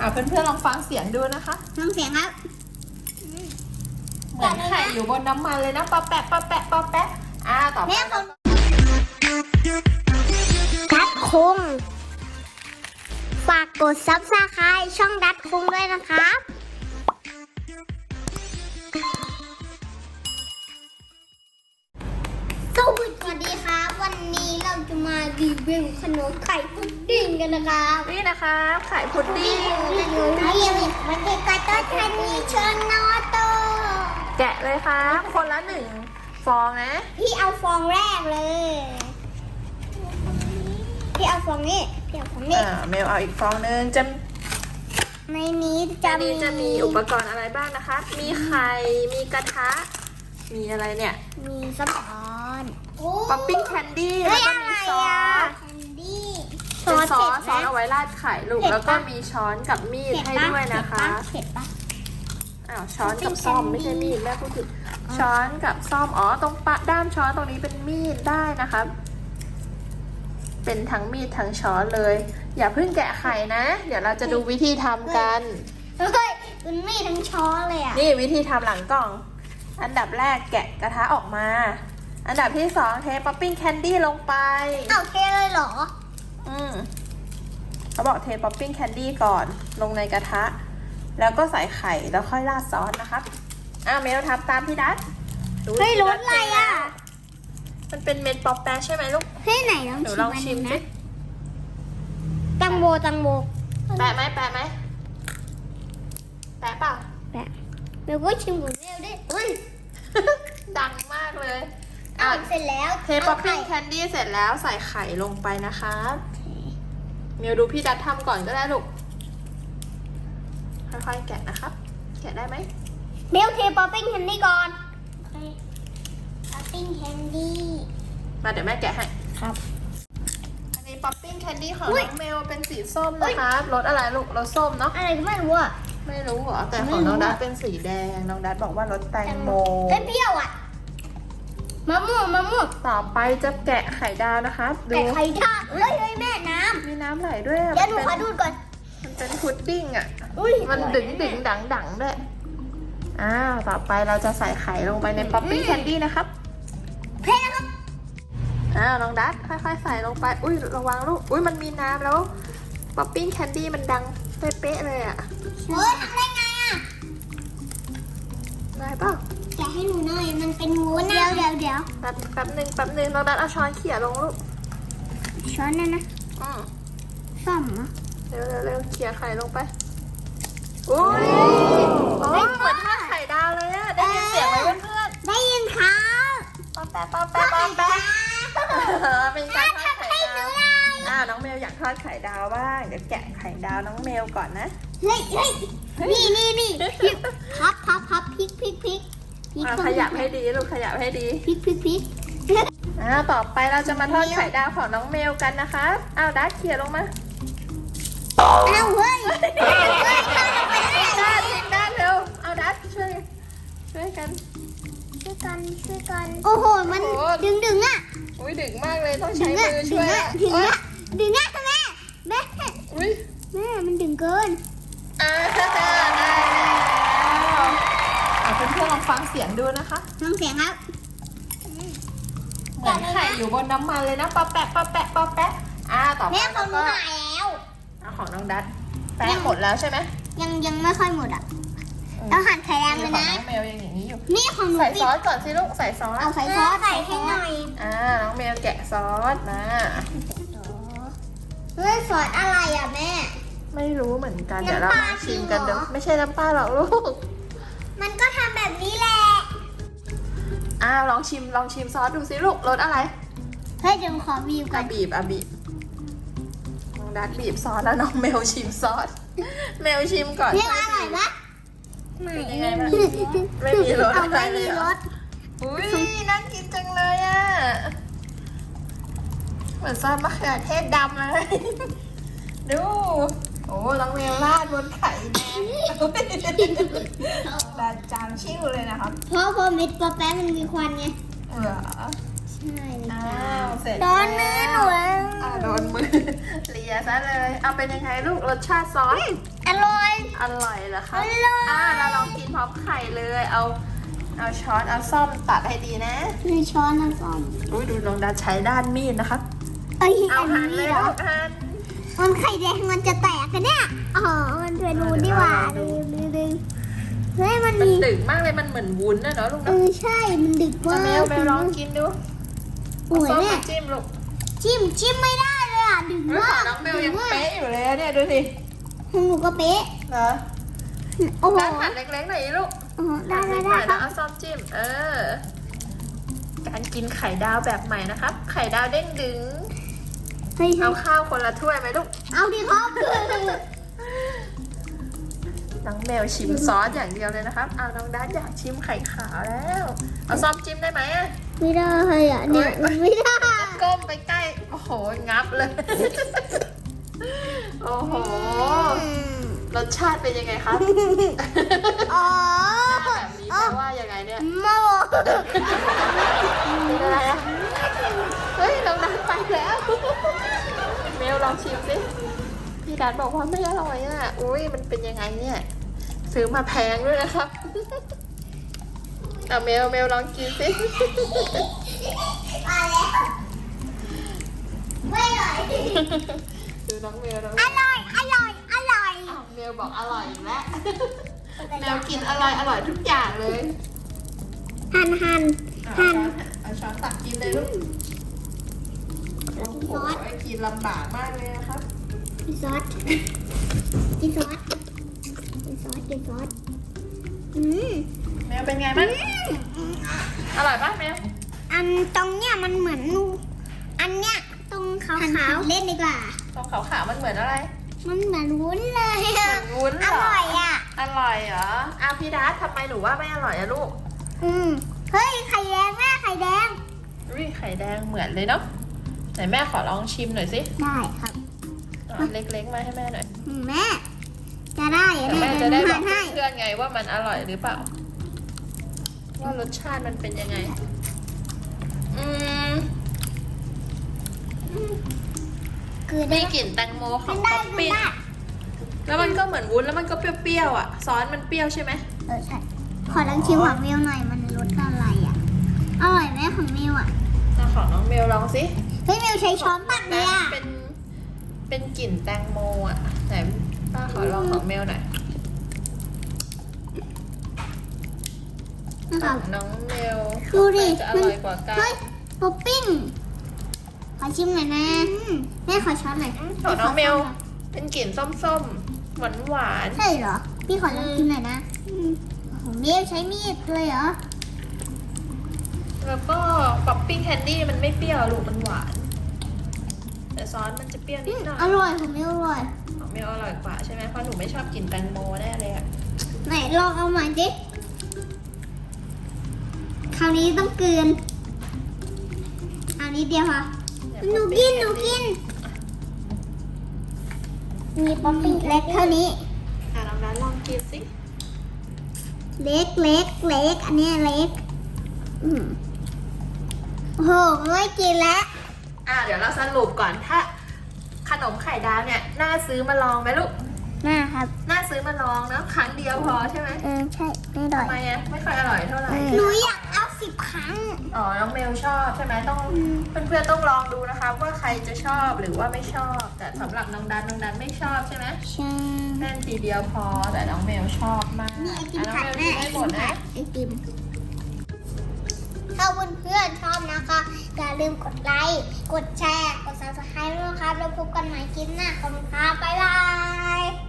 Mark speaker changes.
Speaker 1: อ่าเพื่อนๆลองฟังเสียงดูนะคะ
Speaker 2: ฟังเสียงครับ
Speaker 1: เหมือนไข่อยู่บนน้ำมันเลยนะปะแปะปะแปะปะแปะอ่าต่อไป
Speaker 2: แม่คน
Speaker 1: เรา
Speaker 2: ดัดคงฝากกดซับสไครต์ช่องดัดคงด้วยนะครับ รีวิวขนมไข่พุดดิ้งกันนะครับ
Speaker 1: นี่นะคะไข่พุดดิ้ง
Speaker 2: มันเรียกมันเป็นกาโต้ชันนี่ชนโนโต
Speaker 1: แกะเลยครับคนละหนึ่งฟองนะ
Speaker 2: พี่เอาฟองแรกเลย พี่เอาฟองนี้พี่เอาฟองนี้
Speaker 1: อ่าเมลเอาอีกฟองนึงจะ
Speaker 2: ในนี้
Speaker 1: จะ
Speaker 2: จะ
Speaker 1: มี
Speaker 2: มี
Speaker 1: จะมีอุปกรณ์อะไรบ้างนะคะ มีไข่ มีกระทะ มีอะไรเนี่ย
Speaker 2: มีซับซ้ อนโอ้
Speaker 1: ป๊อปปิ้งแคนดี้
Speaker 2: เฮ้
Speaker 1: แล้ว
Speaker 2: ย
Speaker 1: ก็
Speaker 2: อะไร
Speaker 1: มีซอ
Speaker 2: อะ
Speaker 1: ส
Speaker 2: แคนดี้
Speaker 1: เป็นซอสซอส
Speaker 2: เผ็ด
Speaker 1: เอา
Speaker 2: ไหม
Speaker 1: ไว้ราดไข่ลูก
Speaker 2: เผ็ดปะ
Speaker 1: แล้วก็มีช้อนกับมีด
Speaker 2: เผ็ด
Speaker 1: ให้
Speaker 2: ปะ
Speaker 1: ด้วยนะคะ
Speaker 2: เผ็ดปะ
Speaker 1: อ้าวช้อนกับ
Speaker 2: Shopping
Speaker 1: ซ่อม
Speaker 2: candy
Speaker 1: ไม่ใช่มีดแม่พูดผิดช้อนกับซ่อมอ๋อตรงปะด้ามช้อนตรงนี้เป็นมีดได้นะครับเป็นทั้งมีดทั้งช้อนเลย อย่าเพิ่งแกะไข่นะ เดี๋ยวเราจะดูวิธีทำกัน
Speaker 2: เฮ้ยมันมีทั้งช้อนเลยอะ
Speaker 1: นี่วิธีทำหลังกล่อง อันดับแรกแกะกระทะออกมา อันดับที่สองเทป๊อปปิ้งแคนดี้ลงไป
Speaker 2: เอาเทเลยเหรอ
Speaker 1: อืมเขาบอกเทป๊อปปิ้งแคนดี้ก่อนลงในกระทะ แล้วก็ใส่ไข่แล้วค่อยราดซอสนะครับอ่าเมลทำตามพี่ดัตดู
Speaker 2: เฮ้ย
Speaker 1: พี่
Speaker 2: ร
Speaker 1: ดั
Speaker 2: ส
Speaker 1: ต
Speaker 2: อะไรอะ
Speaker 1: มันเป็นเม็ดป๊อปแปะใช่ไหมลูก
Speaker 2: เฮ้ยไหนลอง
Speaker 1: หนู
Speaker 2: ชิ
Speaker 1: ล
Speaker 2: ม
Speaker 1: อง
Speaker 2: อัน
Speaker 1: ชิ
Speaker 2: นึ
Speaker 1: ม
Speaker 2: ง
Speaker 1: สิ
Speaker 2: นะตังโบตังโบ
Speaker 1: แปะไหมแปะไหมแปะเปล่า
Speaker 2: แปะเดี๋ยวก็ชิมของเร็วดิอุ้ย
Speaker 1: ดังมากเลย
Speaker 2: อะ
Speaker 1: อะ
Speaker 2: เสร็จแล้ว
Speaker 1: เทป๊อปปิ้งแคนดี้เสร็จแล้วใส่ไข่ลงไปนะคะเมลดูพี่ดัตทำก่อนก็ได้ลูก ค่อยๆแกะนะครับ แกะได้ไหม
Speaker 2: เดี๋ยวเทป๊อปปิ้งแคนดี้ก่อนป๊อปปิ้งแคนดี้
Speaker 1: มาเดี๋ยวแม่แกะให้
Speaker 2: ครับ
Speaker 1: อันนี้ป๊อปปิ้งแคนดี้ของ
Speaker 2: อุ๊ย
Speaker 1: น้องเมลเป็นสีส้มนะคะรสอะไรลูกรสส้มเนาะ
Speaker 2: อะไรก็ไม่รู้อะ
Speaker 1: ไม่รู้เหรอแต่
Speaker 2: ไม่
Speaker 1: ของน้อง
Speaker 2: รู้
Speaker 1: ดัต
Speaker 2: อะ
Speaker 1: เป็นสีแดงน้องดัตบอกว่ารสแตงโม
Speaker 2: เอ้ยเปรี้ยวอะ มะม่วงมะม่วง
Speaker 1: ต่อไปจะแกะไข่ดาวนะคะดู
Speaker 2: แต่ไข่ทอดเฮ้ยเฮ้ยแม่น้
Speaker 1: มีน้ำไหลด้วยอะำ
Speaker 2: เดี๋ยวหนู
Speaker 1: มัน
Speaker 2: ขอ
Speaker 1: เป็น
Speaker 2: ดูดก่อน
Speaker 1: มันเป็นพุดดิ้งอะ
Speaker 2: อุ้ย
Speaker 1: มันดึงดึงดังดังด้วย อ้าว ต่อไปเราจะใส่ไข่ลงไปในป๊อปปิ้งแคนดี้นะครับ
Speaker 2: เพ่นะครับ
Speaker 1: อ้าวน้องดัตค่อยๆใส่ลงไป อุ้ยระวังลูก อุ้ยมันมีน้ำแล้วป๊อปปิ้งแคนดี้มันดังเป๊ะๆเลยอะ
Speaker 2: เฮ้ยทำได้ไงอะ
Speaker 1: ได้เปล่า
Speaker 2: แกะให้หนูหน่อย มันเป็นงูนะเดี๋ยวเดี๋ยวเดี๋ยว
Speaker 1: แป๊บแป๊บหนึ่งแป๊บหนึ่งน้องดัตเอาช้อนเขี่ยลงลูก
Speaker 2: ช้อนนั่นนะ
Speaker 1: อืม
Speaker 2: ซ่อมอะ
Speaker 1: เร็วเร็วเร็วเขี่ยไข่ลงไปอุ้ยโอ้เหมือนทอดไข่ดาวเลยอะได้ยินเสียงไหมเพื่อน
Speaker 2: ได้ยินครับ
Speaker 1: ๆป๊อปแป๊ะป๊อปแป๊ะป๊อปแป๊ะเออเป็นการทอดไข่ดาวอ่าน้องเมลอยากทอดไข่ดาวบ้างเดี๋ยวแกะไข่ดาวน้องเมลก่อนนะ
Speaker 2: เฮ้ยเฮ้ยนี่นี่นี่พริกพับพับพับพริกพริกพริก พริก
Speaker 1: อ่าขยับให้ดีลูกขยับให้ดี
Speaker 2: พริกพริกพริก
Speaker 1: อ่าต่อไปเราจะมาทอดไข่ดาวของน้องเมลกันนะคะอ้าวดัดเขี่ยลงมา
Speaker 2: อ้าวเฮ้ยเฮ้ยทำไปได้
Speaker 1: ด้านอีกด้านเร็วเอาดัดช่วยช่วยกัน
Speaker 2: ช่วยกันช่วยกัน โอ้โห มัน
Speaker 1: โอ้โห
Speaker 2: ดึงดึงอะ
Speaker 1: อุ้ยดึงมากเลยต้อง
Speaker 2: ดึ
Speaker 1: ใช้
Speaker 2: ง
Speaker 1: มื
Speaker 2: อะ
Speaker 1: อ
Speaker 2: ดึ
Speaker 1: ช่
Speaker 2: ง
Speaker 1: วย
Speaker 2: อะ
Speaker 1: อะ
Speaker 2: ดึง
Speaker 1: โอ๊ย
Speaker 2: อะดึงอะแม่แม่
Speaker 1: อุ้ย
Speaker 2: แม่มันดึงเกิน
Speaker 1: อนๆลองฟังเสียงดูนะคะ
Speaker 2: ฟังเสียงครับ
Speaker 1: เหมือนไข่อยู่บนน้ำมันเลยนะปะแปะปะแปะปะแปะอ่าต่อไป
Speaker 2: แม่ขอ
Speaker 1: เรา
Speaker 2: งหนู
Speaker 1: ก็
Speaker 2: หายแล้ว
Speaker 1: เอาของน้องดัดแป้งหมดแล้วใช่ไหม
Speaker 2: ยังยังไม่ค่อยหมดอะต้องหั่นไข่แดง
Speaker 1: นี่
Speaker 2: เลย
Speaker 1: ของ
Speaker 2: นะ
Speaker 1: น้องเมลยังอย่างนี้อยู่
Speaker 2: นี่ของหนู
Speaker 1: ใส่
Speaker 2: ติ
Speaker 1: ซ
Speaker 2: ด
Speaker 1: อสก่อนสิลูกใส่ซอส
Speaker 2: เอาใส่ซอสใส่ให้หน่อย
Speaker 1: อ่า น้องเมลแกะซอสมา
Speaker 2: เฮ้ยซอสอะไรอะแม่
Speaker 1: ไม่รู้เหมือนกัน เดี๋ยวเรา
Speaker 2: น้ำปลา
Speaker 1: มาชิมกัน
Speaker 2: จริ
Speaker 1: ดู
Speaker 2: งเหรอ
Speaker 1: ไม่ใช่น้ำปลาหรอกลูก
Speaker 2: มันก็ทำแบบนี้แหละ
Speaker 1: อ้าวลองชิมลองชิมซอสดูสิลูกรสอะไร
Speaker 2: เฮ้ยเดี๋ยวขอวิวก่อ
Speaker 1: อะ
Speaker 2: น
Speaker 1: บีบอะบีบน้องดัดบีบซอสแล้วน้องเมลชิมซอส เมลชิมก่อน
Speaker 2: เรียกว่าอร่อยปะ
Speaker 1: เป็นยังไงบ้าง ไม่มีรส
Speaker 2: เอา
Speaker 1: อะไร
Speaker 2: ไม่
Speaker 1: เล
Speaker 2: มี
Speaker 1: ยเห
Speaker 2: ร
Speaker 1: รอ
Speaker 2: ส
Speaker 1: อุ้ยน่ากินจังเลยอะ เหมือนซอสมะเขือเทศดำเลย ดู โอ้น้องเมลราดบนไข่ แดงดาจามชิ่วเลยนะครับ
Speaker 2: เพราะพอเม็ดปลาแป้งมันมีควันไง
Speaker 1: เออ
Speaker 2: ใใช่เลย
Speaker 1: อ้า
Speaker 2: จ้าว
Speaker 1: เสร็จ
Speaker 2: โดนมือหนู
Speaker 1: แล้วอ่าโดนมือเลียซะเลยเอาเป็นยังไงลูกรสชาติซอส
Speaker 2: อร่อย
Speaker 1: อร่อยเหรอคะ
Speaker 2: อร่อย
Speaker 1: อ่าเราลองกินพร้อมไข่เลย เอาเอาช้อนเอาซ่อมตัดให้ดีนะ
Speaker 2: มีช้อนนะส้ม
Speaker 1: อุ้ยดูน้องดาใช้ด้านมีดนะครับ
Speaker 2: เอ้ย
Speaker 1: เอา
Speaker 2: อัน
Speaker 1: หั่นเล
Speaker 2: นี้
Speaker 1: ย
Speaker 2: เหรอ
Speaker 1: ลูกหั่น
Speaker 2: มันไข่แดงมันจะแตกกันเนี่ยอ๋อมันไปดูดีกว่า
Speaker 1: เดี๋
Speaker 2: ดึ
Speaker 1: ยว
Speaker 2: ง
Speaker 1: เราดู
Speaker 2: ดึงดึงเฮ้ยมัน
Speaker 1: มัน
Speaker 2: มี
Speaker 1: ดึกมากเลยมันเหมือนวุ้นนะเนาะลูก
Speaker 2: เอ
Speaker 1: เนาะ
Speaker 2: อใช่มันดึก
Speaker 1: เอา
Speaker 2: มาก
Speaker 1: เมลเมลลองกินดู
Speaker 2: โอ้ย
Speaker 1: ซ่อม
Speaker 2: เนี่ย
Speaker 1: มาจิ้มลูก
Speaker 2: จิ้มจิ้มไม่ได้เลยอะดึก
Speaker 1: เฮ้ย
Speaker 2: มา
Speaker 1: ของ
Speaker 2: ก
Speaker 1: น้องเมล
Speaker 2: ดึ
Speaker 1: ยัง
Speaker 2: กมาก
Speaker 1: เป๊ะอยู่เลยอะเนี่ยดูสิ
Speaker 2: ของหนูก็เป๊ะ
Speaker 1: เหรอ
Speaker 2: โอ้โห
Speaker 1: ด้านหั่นเล็กๆหน่อยดิลูก
Speaker 2: โอ้โหได้
Speaker 1: หั่น
Speaker 2: ได้
Speaker 1: เล็กห
Speaker 2: ได้
Speaker 1: น่อย
Speaker 2: ค
Speaker 1: แล้
Speaker 2: รั
Speaker 1: ว
Speaker 2: บ
Speaker 1: เอาซ่อมจิ้ม เออ การกินไข่ดาวแบบใหม่นะครับ ไข่ดาวเด้งดึง
Speaker 2: เฮ้ย
Speaker 1: เอาข้าวคนละถ้วยไหมลูก
Speaker 2: เอาดิครับ
Speaker 1: น้องเมลชิมซอสอย่างเดียวเลยนะครับเอาน้องด้านอยากชิมไข่ขาวแล้ว เอาซ่อมจิ้มได้ไหมอะ
Speaker 2: ไม่ได้อะเนี่ย
Speaker 1: เอ้ย
Speaker 2: ไม่ได้
Speaker 1: จะก้มไปใกล้ โอ้โห งับเลย โอ้โห รสชาติเป็นยังไงครับ
Speaker 2: อ๋อ
Speaker 1: แบบนี้แปลว่ายังไงเนี่ย
Speaker 2: มาบอก
Speaker 1: เป็นอะไรอะเฮ้ยน้องนัทไปแล้วเม ลลองชิมสิ พี่ดันบอกว่าไม่อร่อยอะ อุ้ยมันเป็นยังไงเนี่ย ซื้อมาแพงด้วยนะครับเอาเมลเมลลองกินสิ
Speaker 2: มาแล้วไม่อร่อย
Speaker 1: ดูน้องเมลน้อง
Speaker 2: อร่อย อร่อย อร่อย
Speaker 1: อ้าวเมลบอกอร่อยอีกแล้วเมลกินอร่อยอร่อยทุกอย่างเลย
Speaker 2: หั่นหั่น
Speaker 1: เอา
Speaker 2: หั่น
Speaker 1: ช้อนเอาช้อนตักกินเลยลูก โอ้โหกินลำบากมากเลยนะครับ
Speaker 2: กินซอสกินซอสกินซอสกินซอสอืม
Speaker 1: เมลเป็นไงบ้างอร่อยปะเมล
Speaker 2: อันตรงเนี้ยมันเหมือนนูอันเนี้ยตรงขาวๆเล่นดีกว่า
Speaker 1: ตรงขาวๆมันเหมือนอะไร
Speaker 2: มันเหมือนวุ้นเลย
Speaker 1: เหมื
Speaker 2: อะ
Speaker 1: อนวุ้นเห
Speaker 2: อ
Speaker 1: รอ
Speaker 2: ร่อยอะ
Speaker 1: อร่อยเหรออ้าวพี่ดัสทำไมหนูว่าไม่อร่อยอะลูก
Speaker 2: อืมเฮ้ยไข่แดงแม่ไข่แดง
Speaker 1: อุ้ยไข่แดงเหมือนเลยเนาะ ไหนแม่ขอลองชิมหน่อยสิ
Speaker 2: ได้ครับ
Speaker 1: เอาเล็กๆมาให้แม่หน่อย
Speaker 2: อืมแม่ จะได้เหรอ
Speaker 1: แต่
Speaker 2: แม่
Speaker 1: แม่
Speaker 2: จะ
Speaker 1: จะได้
Speaker 2: ได้
Speaker 1: บอก
Speaker 2: ให้
Speaker 1: เพื่อนๆไงว่ามันอร่อยหรือเปล่า ว่ารสชาติมันเป็นยังไง อืม
Speaker 2: คือ
Speaker 1: มี
Speaker 2: ได้
Speaker 1: กลิ่นแตงโมข
Speaker 2: มั
Speaker 1: อง
Speaker 2: น
Speaker 1: ป๊
Speaker 2: ได้
Speaker 1: อป
Speaker 2: มัน
Speaker 1: ปิ้ง
Speaker 2: ได้
Speaker 1: แล้วมันก็เหมือนวุ้นแล้วมันก็เปรี้ยวๆอะซอสมันเปรี้ยวใช่ไหม
Speaker 2: เออใช่ขอลองชิมของมิวหน่อยมันรสอะไรอะ อร่อยไหมของมิวอะ
Speaker 1: เอาของน้องเมลลองสิ
Speaker 2: เฮ้ยมิวใช้ช้อนตักเลยอะ
Speaker 1: เป็น เป็นกลิ่นแตงโมอะ ไหนป้าขอลองของเมลหน่อย
Speaker 2: นะ
Speaker 1: ข
Speaker 2: คะ
Speaker 1: องน้องเมล
Speaker 2: ดูดิ
Speaker 1: จะอร่อยกว่ากัน
Speaker 2: เฮ้ยป๊อปปิ้งขอชิมหน่อยนะแม่ขอช้อนหน่อย
Speaker 1: ของน้องเมล เป็นกลิ่นส้มๆ หวานหวาน
Speaker 2: ใช่เหรอ พี่ขอลองกินหน่อยนะของมิวใช้มีดเลยเหรอ
Speaker 1: ๆแล้วก็ ป๊อปปิ้งแคนดี้มันไม่เปรี้ยวลูกมันหวาน แต่ซอสมันจะเปรี้ยวนิดหน่อย
Speaker 2: อร่อยของมิวอร่อย
Speaker 1: ของเมลอร่อยกว่าใช่ไหมเพราะหนูไม่ชอบกลิ่นแตงโมแน่เลยอะ
Speaker 2: ไหนลองเอาใหม่ดิคราวนี้ต้องเกลืนอันนี้เดียวค่ะ หนูกิน หนูกิน มีป๊อปปิ้งเล็กเท่านี้
Speaker 1: อะลองนั้นลองกินสิ
Speaker 2: เล็กเล็กเล็ก อันเนี้ยเล็ก อืม โอ้โหไม่กินแล้ว
Speaker 1: อะเดี๋ยวเราสรุปก่อนถ้า ขนมไข่ดาวเนี่ยน่าซื้อมาลองไหมลูก
Speaker 2: น่าครับ
Speaker 1: น่าซื้อมาลองนะครั้งเดียวพอใช่ไหม
Speaker 2: เออใช่ไม่อร่อ
Speaker 1: ทำไม
Speaker 2: ย
Speaker 1: อะไม่ค่อยอร่อยเท่าไหร่
Speaker 2: หนูอยากเอาสิบครั้ง
Speaker 1: อ๋อน้องเมลชอบใช่ไหมต้องเพื่อนๆต้องลองดูนะคะว่าใครจะชอบหรือว่าไม่ชอบ แต่สำหรับน้องดันน้องดันไม่ชอบใช่ไหม
Speaker 2: ใช่
Speaker 1: แน่นทีเดียวพอแต่น้องเมลชอบมาก
Speaker 2: นี่ไอติม
Speaker 1: อะน้อง
Speaker 2: ผัด
Speaker 1: เมล
Speaker 2: แม่
Speaker 1: กิน
Speaker 2: ไอ
Speaker 1: ให้ห
Speaker 2: ติ
Speaker 1: ม
Speaker 2: ม
Speaker 1: ด
Speaker 2: ผั
Speaker 1: นะ
Speaker 2: ดไอติม ถ้าเพื่อนๆชอบนะคะ อย่าลืมกดไลค์ กดแชร์ กด subscribe ด้วยนะครับ แล้วพบกันใหม่คลิปหน้าขอบคุณครับบ๊ายบาย